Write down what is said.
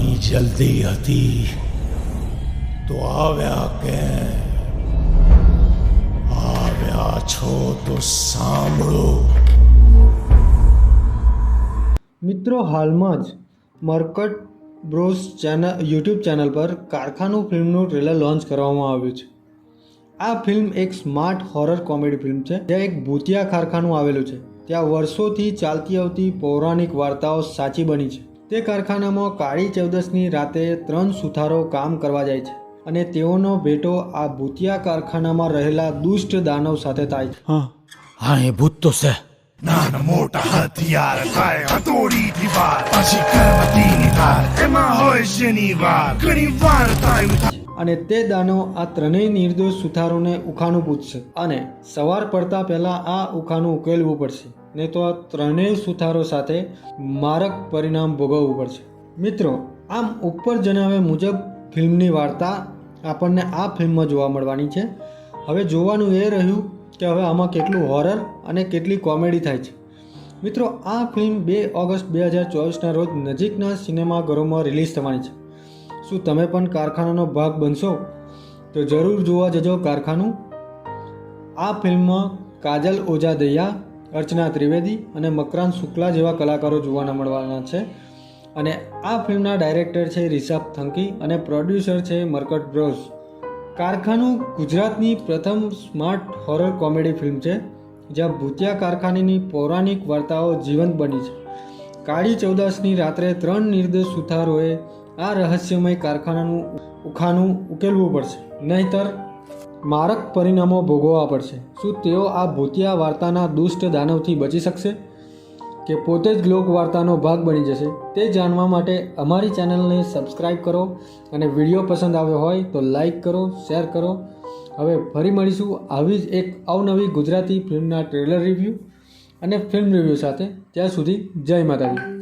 આવવાની જલ્દી હતી. તો આવ્યા કે આવ્યા છો તો સાંભળો. મિત્રો, હાલમાં જ મર્કટ બ્રોસ ચેનલ, યુટ્યુબ ચેનલ પર કારખાનું ફિલ્મનું ટ્રેલર લોન્ચ કરવામાં આવ્યું છે. આ ફિલ્મ એક સ્માર્ટ હોરર કોમેડી ફિલ્મ છે, જ્યાં એક ભૂતિયા કારખાનું આવેલું છે. ત્યાં વર્ષોથી ચાલતી આવતી પૌરાણિક વાર્તાઓ સાચી બની છે. તે કારખાનામાં કાળી ચૌદસની રાતે ત્રણ સુથારો કામ કરવા જાય છે અને તેઓનો ભેટો આ ભૂતિયા કારખાનામાં રહેલા દુષ્ટ દાનવ સાથે થાય છે. હા. હા એ ભૂત તો છે. નાના મોટા હથિયાર થાય હથોડીથી વાર. પછી ધાર એમાં હોય શનિવાર ઘણી વાર થાય અને તે દાનવ આ ત્રણેય નિર્દોષ સુથારોને ઉખાણું પૂછશે. અને સવાર પડતા પહેલાં આ ઉખાણું ઉકેલવું પડશે. નહીં તો આ ત્રણેય સુથારો સાથે મારક પરિણામ ભોગવવું પડશે. મિત્રો, આમ ઉપર જણાવ્યા મુજબ ફિલ્મની વાર્તા આપણને આ ફિલ્મમાં જોવા મળવાની છે. હવે જોવાનું એ રહ્યું કે હવે આમાં કેટલું હોરર અને કેટલી કોમેડી થાય છે. મિત્રો, આ ફિલ્મ બે ઓગસ્ટ બે હજાર ચોવીસના રોજ નજીકના સિનેમાઘરોમાં રિલીઝ થવાની છે. શું તમે પણ કારખાનાનો ભાગ બનશો? તો જરૂર જોવા જજો કારખાનું. આ ફિલ્મમાં કાજલ ઓઝા દૈયા અર્ચના ત્રિવેદી અને મકરાન શુક્લા જેવા કલાકારો જોવાના મળવાના છે. અને આ ફિલ્મના ડાયરેક્ટર છે રિષભ થંકી અને પ્રોડ્યુસર છે મર્કટ બ્રોઝ. કારખાનું ગુજરાતની પ્રથમ સ્માર્ટ હોરર કોમેડી ફિલ્મ છે, જ્યાં ભૂતિયા કારખાનાની પૌરાણિક વાર્તાઓ જીવંત બની છે. કાળી ચૌદસની રાત્રે ત્રણ નિર્દોષ સુથારોએ આ રહસ્યમય કારખાનાનું ઉખાનું ઉકેલવું પડશે. નહીતર મારક પરિણામો ભોગવવા પડશે. શું તેઓ આ ભૂતિયા વાર્તાના દુષ્ટ દાનવથી બચી શકશે? કે પોતે જ લોક વાર્તાનો ભાગ બની જશે? તે જાણવા માટે અમારી ચેનલને સબસ્ક્રાઈબ કરો અને વીડિયો પસંદ આવ્યો હોય તો લાઈક કરો, શેર કરો. હવે ફરી મળીશું આવી જ એક અવનવી ગુજરાતી ફિલ્મના ટ્રેલર રિવ્યૂ અને ફિલ્મ રિવ્યૂ સાથે. ત્યાં સુધી જય માતાજી.